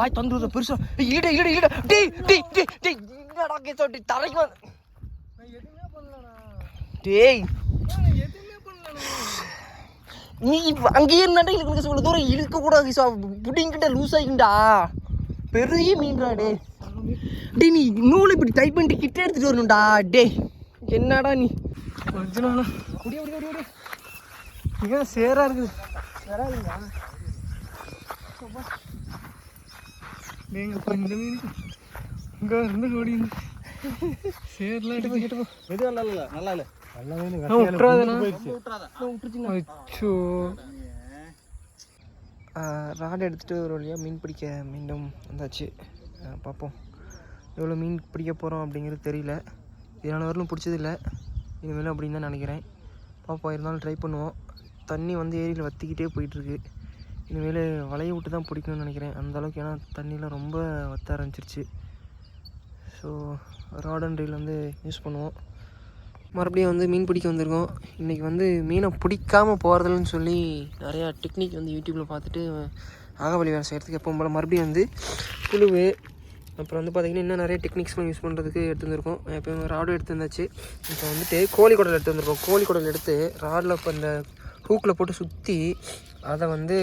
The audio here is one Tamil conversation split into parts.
வாய் தந்துடுற பெருசா இல்லடா இல்லடா இல்லடா டேய் டேய் டேய் டேய் என்னடா கேஸ் டேய் தரைக்கு வந்து நான் எதுவுமே பண்ணலண்ணா டேய். நான் எதுவுமே பண்ணலண்ணா நீ அங்கேயே இருந்தாண்டா இழுக்க இவ்வளவு தூரம் இழுக்க கூடாது சா புடிங்கிட்ட லூஸ் ஆகிண்டா பெரிய மீன்டா டேய். டேய் நீ நூலை இப்படி டைப் பண்ணிட்டு கிட்ட எடுத்துட்டு வரணும்டா டேய். என்னடா நீ? அர்ஜுனாண்ணா குடி குடி குடி குடி சேரா இருக்குது. வராதுங்களா நீங்க இப்போ இந்த மீன் இங்க இருந்து சேர்லாம் நல்லா இல்ல நல்லா இல்ல ராடு எடுத்துகிட்டு ஒரு வழியாக மீன் பிடிக்க மீண்டும் வந்தாச்சு. பார்ப்போம் எவ்வளோ மீன் பிடிக்க போகிறோம் அப்படிங்கிறது தெரியல. இதனால் வரலும் பிடிச்சதில்ல. இனிமேலும் அப்படின்னு தான் நினைக்கிறேன். பார்ப்போம் இருந்தாலும் ட்ரை பண்ணுவோம். தண்ணி வந்து ஏரியில் வற்றிக்கிட்டே போயிட்டுருக்கு. இனிமேல் வலையை விட்டு தான் பிடிக்கணும்னு நினைக்கிறேன். அந்தளவுக்கு ஏன்னா தண்ணியில் ரொம்ப வத்த ஆரம்பிச்சிருச்சு. ஸோ ராட் அண்ட் ரீல் வந்து யூஸ் பண்ணுவோம். மறுபடியும் வந்து மீன் பிடிக்க வந்திருக்கோம். இன்றைக்கி வந்து மீனை பிடிக்காம போகிறதுலன்னு சொல்லி நிறையா டெக்னிக் வந்து யூடியூப்பில் பார்த்துட்டு ஆகவழி வேலை செய்கிறதுக்கு எப்போ போல் மறுபடியும் வந்து புழுவு அப்புறம் வந்து பார்த்திங்கன்னா இன்னும் நிறைய டெக்னிக்ஸ்லாம் யூஸ் பண்ணுறதுக்கு எடுத்து வந்திருக்கோம். எப்போயும் ராடும் எடுத்து வந்தாச்சு. இப்போ வந்துட்டு கோழி குடல் எடுத்து வந்திருக்கோம். கோழி குடல் எடுத்து ராடில் இப்போ இந்த ஹூக்கில் போட்டு சுற்றி அதை வந்து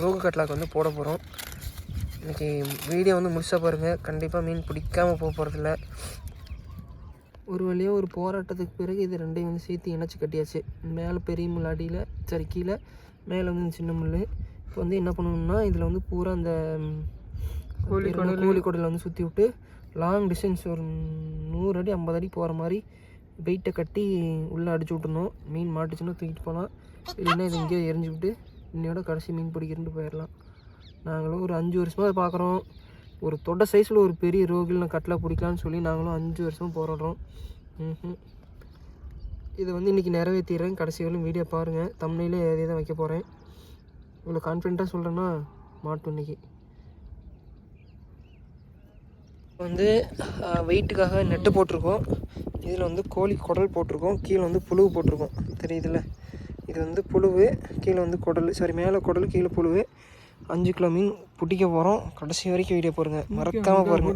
ரோகு கட்லாக்கு வந்து போட போகிறோம் இன்றைக்கி வீடியோ வந்து முழுசாக பாருங்கள் கண்டிப்பாக மீன் பிடிக்காமல் போக போகிறதில்ல ஒரு வழியாக ஒரு போராட்டத்துக்கு பிறகு இது ரெண்டையும் வந்து சேர்த்து இணைச்சி கட்டியாச்சு. மேலே பெரிய முள் அடியில் சரி கீழே மேலே வந்து இந்த சின்ன முள் இப்போ வந்து என்ன பண்ணணும்னா இதில் வந்து பூரா அந்த ம், கோழி பேர் என்ன, கோழி குடலை வந்து சுற்றி விட்டு லாங் டிஸ்டன்ஸ் ஒரு நூறு அடி ஐம்பது அடி போகிற மாதிரி வெயிட்டை கட்டி உள்ளே அடிச்சு விட்டுணும் மீன் மாட்டுச்சுன்னா தூக்கிட்டு போகலாம் இல்லைன்னா இது இங்கேயே எரிஞ்சு விட்டு இன்னையோட கடைசி மீன் பிடிக்கிறேன்ட்டு போயிடலாம் நாங்களும் ஒரு அஞ்சு வருஷமாக அதை பார்க்குறோம். ஒரு தொட சைஸில் ஒரு பெரிய ரோகில் கட்டில் பிடிக்கலான்னு சொல்லி நாங்களும் அஞ்சு வருஷம் போராடுறோம். இதை வந்து இன்றைக்கி நிறைவேற்றிடுறேன். கடைசி வரையும் வீடியோ பாருங்கள் தமிழிலே அதே தான் வைக்க போகிறேன் இவ்வளோ கான்ஃபிடென்ட்டாக சொல்கிறேன்னா மாட்டும் இன்னைக்கு. வந்து வெயிட்டுக்காக நெட்டு போட்டிருக்கோம். இதில் வந்து கோழி குடல் போட்டிருக்கோம். கீழே வந்து புழுவு போட்டிருக்கோம். தெரியுதுல்ல? இது வந்து புழுவு கீழே வந்து குடல் சாரி மேலே குடல் கீழே புழுவு. அஞ்சு கிலோ மீன் பிடிக்க போகிறோம் கடைசி வரைக்கும் வீடியோ பாருங்க மறக்காமல் பாருங்க.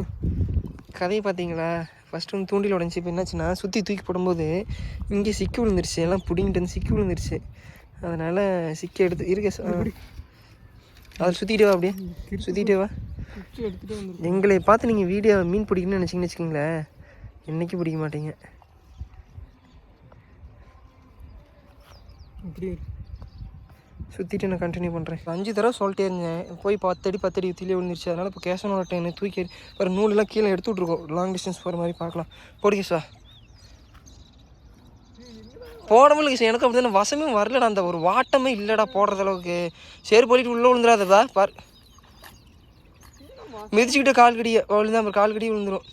கதையை பார்த்தீங்களா ஃபஸ்ட்டு வந்து தூண்டில் உடஞ்சி இப்போ என்னாச்சுன்னா சுற்றி தூக்கி போடும்போது இங்கே சிக்கி விழுந்துருச்சு. எல்லாம் பிடிங்கிட்டு வந்து சிக்கி விழுந்துருச்சு. அதனால் சிக்கி எடுத்து இருக்க அதை சுற்றிட்டு வா அப்படியே. சுற்றிட்டு வா. எங்களை பார்த்து நீங்கள் வீடியோ மீன் பிடிக்கணும்னு நினச்சிங்கன்னு வச்சுக்கோங்களேன். என்னைக்கு பிடிக்க மாட்டீங்க? இப்படி சுற்றிட்டு நான் கண்டினியூ பண்ணுறேன் அஞ்சு தடவை சொல்லிட்டே இருந்தேன் போய் பத்தடி பத்தடி தீலே விழுந்துருச்சு. அதனால் இப்போ கேசனோட ட்ரெயின் தூக்கி ஒரு நூலெல்லாம் கீழே எடுத்து விட்ருக்கோம் லாங் டிஸ்டன்ஸ் போகிற மாதிரி பார்க்கலாம். போடுங்க சார் போட முடியல எனக்கு அப்படி தானே வசமே வரலடா அந்த ஒரு வாட்டமே இல்லைடா போடுறது அளவுக்கு. சரி போலிட்டு உள்ளே விழுந்துடாததா பார். மிதிச்சுக்கிட்டு கால் கடிய விழுந்தா அப்புறம் கால் கடியே விழுந்துரும்.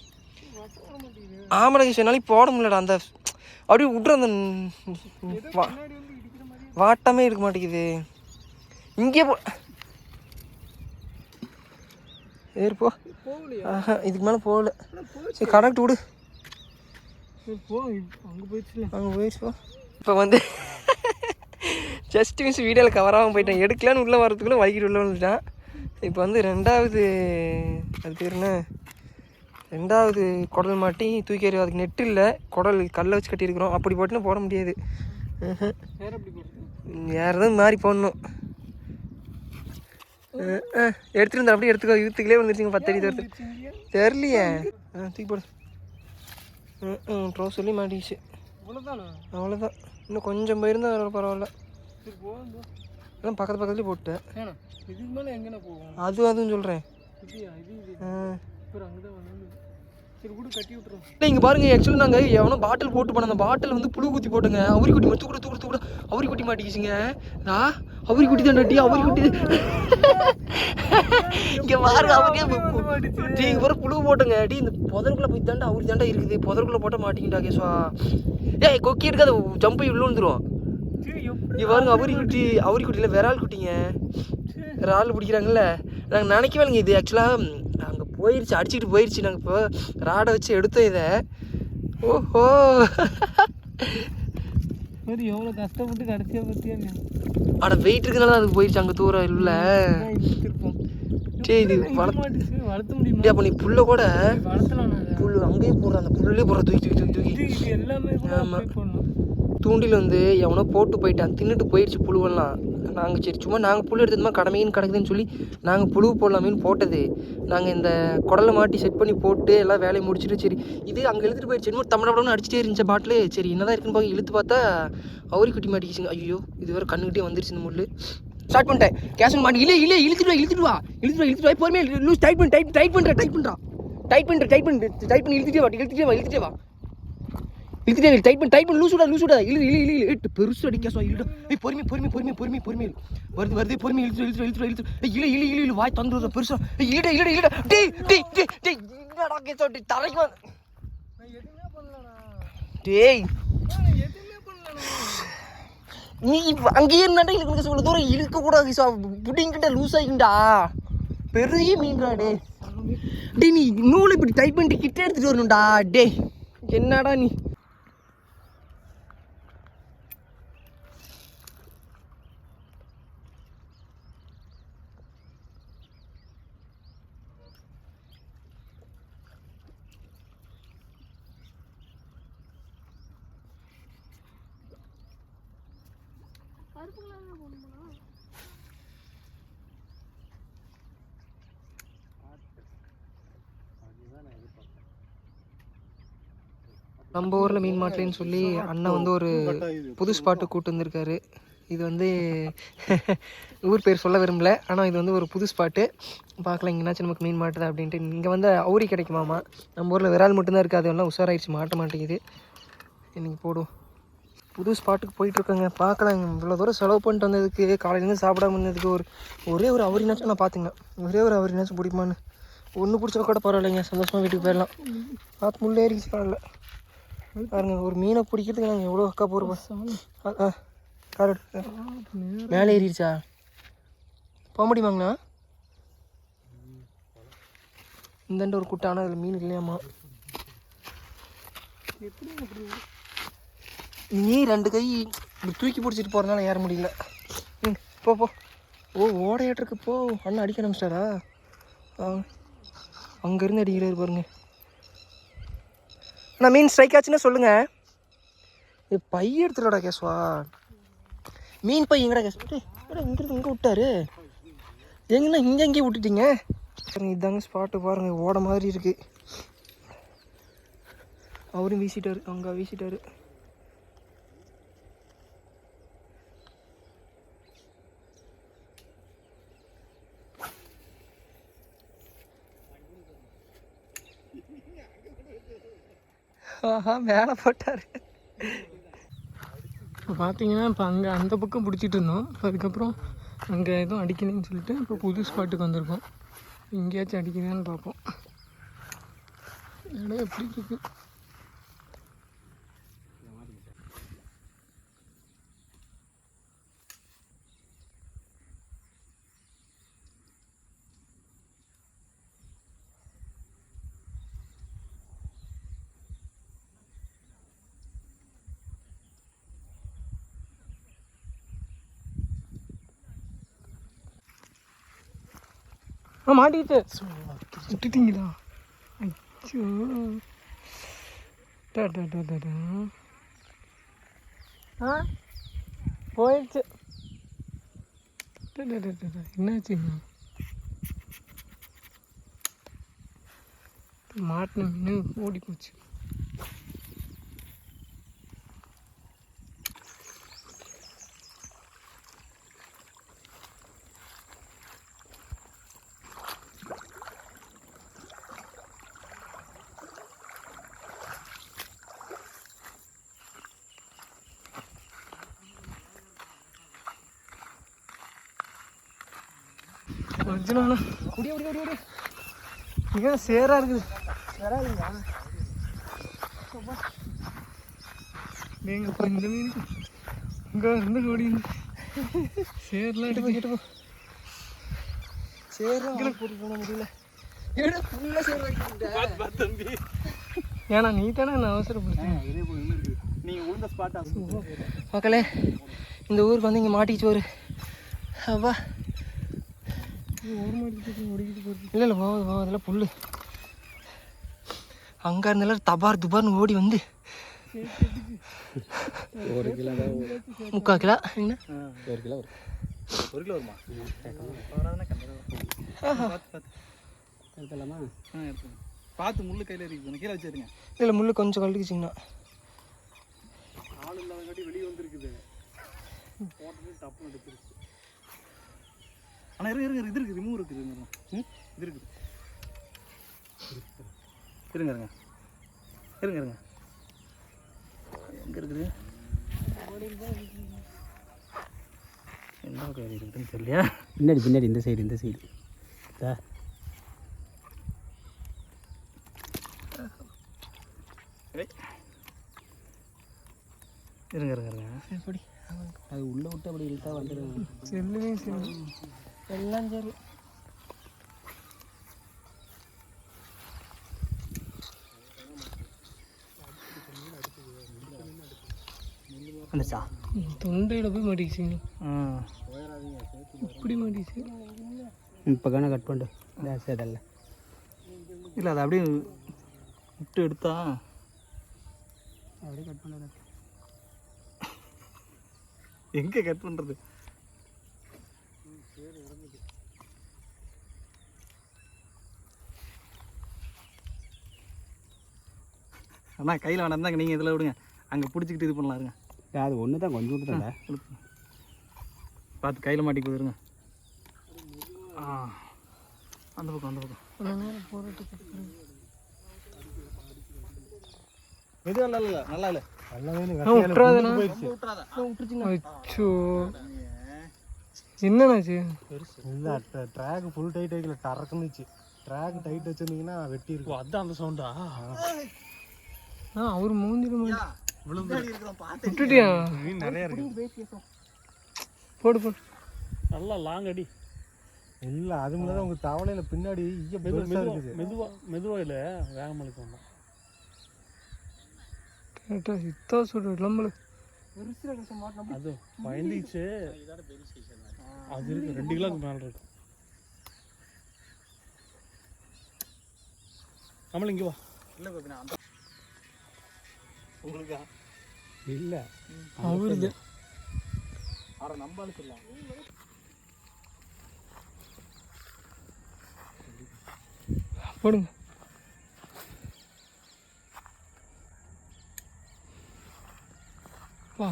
ஆமாடா கிஷன் என்னால போட முடியலடா அந்த அப்படியே விட்ற அந்த வாட்டமே இருக்க மாட்டேங்குது. இங்கே போ. ஏறு போ. இதுக்கு மேலே போகல. சரி கனெக்ட் விடு. அங்கே போயிடுச்சுல. அங்கே போயிடுச்சு இப்போ வந்து ஜஸ்ட் மிஸ் வீடியோவில் கவராகவும் போயிட்டேன். எடுக்கலான்னு உள்ளே வரதுக்குள்ளே வலிக்கிட்டு உள்ளே வந்துட்டான். இப்போ வந்து ரெண்டாவது அது பேர் என்ன? ரெண்டாவது குடல் மாட்டி தூக்கி எறியும் அதுக்கு நெட்டு இல்லை. குடல் கல்லை வச்சு கட்டியிருக்கிறோம். அப்படி போட்டுன்னு போட முடியாது. வேற எதுவும் மாறி போடணும். எடுத்துட்டு அப்படியே எடுத்துக்கோ. யூத்துக்குள்ளே வந்துருச்சுங்க பத்தடி தூரத்து தெரியலையே. ஆ தூக்கி போடு. ம் சொல்லி இவ்வளோதானா அவ்வளோதான் இன்னும் கொஞ்சம் போயிருந்தா பரவாயில்ல. எல்லாம் பக்கத்து பக்கத்துலேயே போட்டேன். அது அதுவும் சொல்கிறேன் ஆ இங்கே பாருங்க ஆக்சுவலி நாங்கள் எவனோ பாட்டில் போட்டு போன அந்த பாட்டில் வந்து புழு குத்தி போட்டுங்க. அவரி குட்டி மட்டும் தூக்குட தூக்குட தூக்குட அவரி குட்டி மாட்டிக்கிச்சுங்க. ஆ? அவரி குட்டி தான் டி அவரி குட்டி. இங்கே பாருங்க அவரே டீ இங்கே பாரு புழு போட்டுங்க. டி இந்த புதருக்குள்ளே போய் தாண்டா அவரி தாண்டா இருக்குது. புதருக்குள்ளே போட்ட மாட்டிக்கிட்டா கேஸ்வா ஏய் கொக்கி எடுக்காத ஜம்ப் உள்ள எப்படி இங்கே பாருங்க அவரி குட்டி அவரி குட்டியில் விரால் குட்டிங்க. இறால் பிடிக்கிறாங்கல்ல. நாங்கள் நினைக்கவே இல்லைங்க இது ஆக்சுவலாக அங்கே போயிடுச்சு அடிச்சுக்கிட்டு போயிடுச்சு நாங்கள் இப்போ ராடை வச்சு எடுத்தோம் இதை. ஓஹோ. சரி எவ்வளோ கஷ்டப்பட்டு கடைசியாக பற்றியா அட வெயிட் இருக்கனால அதுக்கு போயிடுச்சு அங்கே தூரம் இல்லை சரி இது வளர்த்து வளர்த்த முடியுமா? டேய், அப்போ நீ புல்ல கூட அதை. புல் அங்கேயே போடுற அந்த புல்லே போடுற தூக்கி தூக்கி தூக்கி தூக்கி. எல்லாமே கூட ஆமா. அப்படியே போடணும். தூண்டில் வந்து எவனோ போட்டு போயிட்டான். தின்னுட்டு போயிடுச்சு புழுவெல்லாம். நாங்கள் சரி சும்மா நாங்கள் புழு எடுத்ததுமா கடமைன்னு கிடக்குதுன்னு சொல்லி நாங்கள் புழு போடலாமேன்னு போட்டது. நாங்கள் இந்த குடலை மாட்டி செட் பண்ணி போட்டு எல்லாம் வேலையை முடிச்சுட்டு சரி இது அங்கே இழுத்துட்டு போயிடுச்சு. இன்னும் தமிழ் அடிச்சிட்டே இருந்துச்சு பாட்டில். சரி என்னதான் இருக்குன்னு பார்க்க இழுத்து பார்த்தா அவரி குட்டி மாட்டிக்கிச்சுங்க. ஐயோ இது வேறு கண்ணுக்கிட்டே வந்துருச்சு இந்த முள்ளு. ஸ்டார்ட் பண்ணிட்டேன். கேஷ் மாட்டி இல்லை இல்லை இழுத்துட்டு வா இழுத்துட்டு வா. இழுத்துட்டு வா இழுத்துட்டு வா. பொறுமையாக லூஸ் டைட் பண்ணி டைட் டைட் பண்ணுற டைட் பண்ணுறா டைட் பண்ணுற டைட் பண்ணி டைட் பண்ணி இழுத்துட்டே வா இழுத்துட்டே வா இழுத்துட்டே வா. இழுத்துட்டே டைட் பண்ணி டைட் பண்ணி. லூஸ் விடா லூஸ் விடா இழு இழு இழு இழு. பெருசு அடிக்க சோ இழுடா. ஏய் பொறுமை பொறுமை பொறுமை பொறுமை பொறுமை. வருது வருது பொறுமை. இழுத்து இழுத்து இழுத்து இழுத்து ஏய் இழு இழு இழு இழு. வாய் தந்து பெருசா. ஏய் இழுட இழுட இழுடா. டேய் டேய் டேய் டேய். என்னடா கேஸ் ஓட்டி தரைக்கு வந்து டேய். நீ அங்கேயே இருந்தாண்டா இழுக்க சொல்ல தூரம் இழுக்க கூடாது சா புடிங்கிட்ட லூஸ் ஆகிண்டா. பெரிய மீன்டா டேய். டேய் நீ நூலை இப்படி டைட் பண்ணிட்டு கிட்டே எடுத்துட்டு வரணும்டா டேய். என்னடா நீ? நம்ம ஊரில் மீன் மாட்டலைன்னு சொல்லி அண்ணன் வந்து ஒரு புது ஸ்பாட்டு கூட்டு வந்திருக்காரு. இது வந்து ஊர் பேர் சொல்ல விரும்பல. ஆனால் இது வந்து ஒரு புது ஸ்பாட்டு பார்க்கலாம் எங்கேனாச்சும் நமக்கு மீன் மாட்டுதா அப்படின்ட்டு. இங்கே வந்து அவுரி கிடைக்குமாமா? நம்ம ஊரில் விரால் மட்டும்தான் இருக்காது அதெல்லாம் உஷாராயிடுச்சு மாட்ட மாட்டேங்குது. இன்னைக்கு போடும் புது ஸ்பாட்டுக்கு போயிட்டுருக்கேங்க. பார்க்கலாம் இவ்வளோ தூரம் செலவு பண்ணிட்டு வந்ததுக்கு காலையிலேருந்து சாப்பிடாம இருந்ததுக்கு ஒரு ஒரே ஒரு அவரினாச்சும் நான் பார்த்துங்க. ஒரே ஒரு அவரினாச்சும் பிடிக்குமான்னு. ஒன்று பிடிச்சா கூட பரவாயில்லைங்க. சந்தோஷமாக வீட்டுக்கு போயிடலாம். பார்த்து முள்ளே ஏறிச்சு பரவாயில்ல பாருங்க ஒரு மீனை பிடிக்கிறதுக்கு நாங்கள் எவ்வளோ அக்கா போகிறோம் ஆ கார் மேலே ஏறிடுச்சா? போக முடியுமாங்கண்ணா? இந்தாண்ட ஒரு குட்டான அதில் மீன் இல்லையாம்மா. நீ ரெண்டு கை இப்படி தூக்கி பிடிச்சிட்டு போகிறதுனால ஏற முடியல. ம் போ போ. ஓ ஓடையாட்டிருக்கு. போ. அண்ணன் அடிக்க ஆரம்பிச்சிட்டாரா? அங்கேருந்து அடிக்கிறாரு பாருங்க. அண்ணா மீன் ஸ்ட்ரைக் ஆச்சுன்னா சொல்லுங்கள் இது பை எடுத்துடா கேஸ்வா மீன் பை எங்கடா கேஸ் இங்கிருந்து இங்கே விட்டாரு? எங்கன்னா இங்கே எங்கேயே விட்டுட்டீங்க? பாருங்க இதாங்க ஸ்பாட்டு பாருங்க. ஓட மாதிரி இருக்குது அவரும் வீசிட்டாரு. அங்கே வீசிட்டாரு. ஆஹா மேலே போட்டார். இப்போ பார்த்தீங்கன்னா இப்போ அங்கே அந்த பக்கம் பிடிச்சிட்டு இருந்தோம். இப்போ அதுக்கப்புறம் அங்கே எதுவும் அடிக்கணும்னு சொல்லிட்டு இப்போ புது ஸ்பாட்டுக்கு வந்திருக்கோம். எங்கேயாச்சும் அடிக்குதான்னு பார்ப்போம். இடம் எப்படி இருக்குது ஆ மாட்டிக்கிட்டு. விட்டுட்டீங்களா அச்சோ. டா டா டா டா டா. ஆ போயிடுச்சு. டா, டா, டா, டா, டா. என்னாச்சுங்க மாட்டின மீன் ஓடி போச்சு ஒரிஜினல் குடி குடி குடி குடி இங்கே சேராக இருக்குது. வராதுங்களா நீங்க இப்போ இந்த மீன் இங்கே இருந்து ஓடி சேர்லாம் எடுத்து கிட்ட போ. சரி போட்டு போட முடியல. ஏடா ஃபுல்லாக சேர் வைக்கிட்டேன் ஏன்னா நீ தானே நான் அவசரப்படுத்தேன் நீங்கள் உளுந்த ஸ்பாட்டா மக்களே இந்த ஊருக்கு வந்து இங்கே மாட்டிச்சு ஒரு அப்பா இல்லை இல்லை போகாது போகாது அதெல்லாம் புல் அங்கே இருந்தாலும் தபார் துபார்னு ஓடி வந்து ஒரு கிலோ முக்கால் கிலோ. என்ன? ஒரு கிலோ வரும் ஒரு கிலோ வருமா? எடுத்துடலாமா? ஆ பார்த்து முள்ளு கையில் இருக்குது. கீழே வச்சிருங்க. இல்லை முள் கொஞ்சம் கழட்டிக்கிச்சிங்கண்ணா ஆள் இல்லாதங்காட்டி வெளியே வந்துருக்குது. போட்டது டப்புன்னு எடுத்துருச்சு. ஆனால் இருங்க இருங்க இது இருக்குது ரிமூவ் இருக்குது இருங்க ம்? இது இருக்குது. இருங்க இருங்க. இருங்க இருங்க. எங்கே இருக்குது? பக்கம் ஏறி இருக்குதுன்னு தெரியலையா? பின்னாடி பின்னாடி இந்த சைடு இந்த சைடு ஏய். இருங்க இருங்க இருங்க. எப்படி அது உள்ளே விட்டு அப்படி இழுத்தா வந்துடும் செல்லுமே சரி எல்லாம் சரி. வந்துச்சா தொண்டையில் போய் மாட்டிக்கிச்சிங்க. இப்படி மாட்டிச்சு இப்போ காண கட் பண்ணிட்டு ஜாஸ்தி அதல்ல இல்லை அதை அப்படியே விட்டு எடுத்தா. அப்படியே கட் பண்ண எங்கே கட் பண்ணுறது அண்ணா கையில் வேணாம் நீங்கள் இதில் விடுங்க. அங்கே பிடிச்சிக்கிட்டு இது பண்ணலாம் இருங்க. அது ஒன்று தான் கொஞ்சம் விட்டு தான். பார்த்து கையில் மாட்டி கொடுத்துருங்க ஆ அந்த பக்கம் அந்த பக்கம். எதுவும் இல்லை இல்லை நல்லா இல்லை. ட்ராக் ஃபுல் டைட் வைக்கல டறக்குன்னுச்சு ட்ராக் டைட் வச்சிருந்தீங்கன்னா வெட்டி இருக்கும். அதான் அந்த சவுண்டா அவர் மாட்டி விட்டுட்டியா? நிறைய இருக்கு. போடு போடு. நல்லா லாங் அடி. இல்லை அது முன்னாடி உங்க தவளையில பின்னாடி ஈய பெருசா இருக்குது. மெதுவா மெதுவா இல்லை வேகமாக இழுக்கும் கேட்டா சித்தா நம்மள அது பயந்துச்சு. அது இருக்கு ரெண்டு கிலோக்கு மேல இருக்கு. கமல் இங்க வா. இல்லை உங்களுக்கா? இல்லை. அவருது அவரை போடுங்க.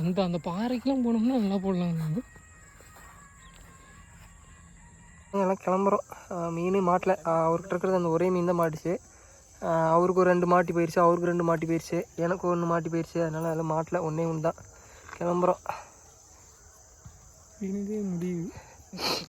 அந்த அந்த பாறைக்கெல்லாம் போனோம்னா நல்லா போடலாம் எல்லாம் கிளம்புறோம். மீன் மாட்டல. அவர்கிட்ட இருக்கிறது அந்த ஒரே மீன் தான் மாட்டுச்சு. அவருக்கு ஒரு ரெண்டு மாட்டி போயிடுச்சு அவருக்கு ரெண்டு மாட்டி போயிடுச்சு எனக்கு ஒன்று மாட்டி போயிடுச்சு அதனால் அதில் மாட்டல ஒன்றே ஒன்று தான் கிளம்புறோம் முடியுது.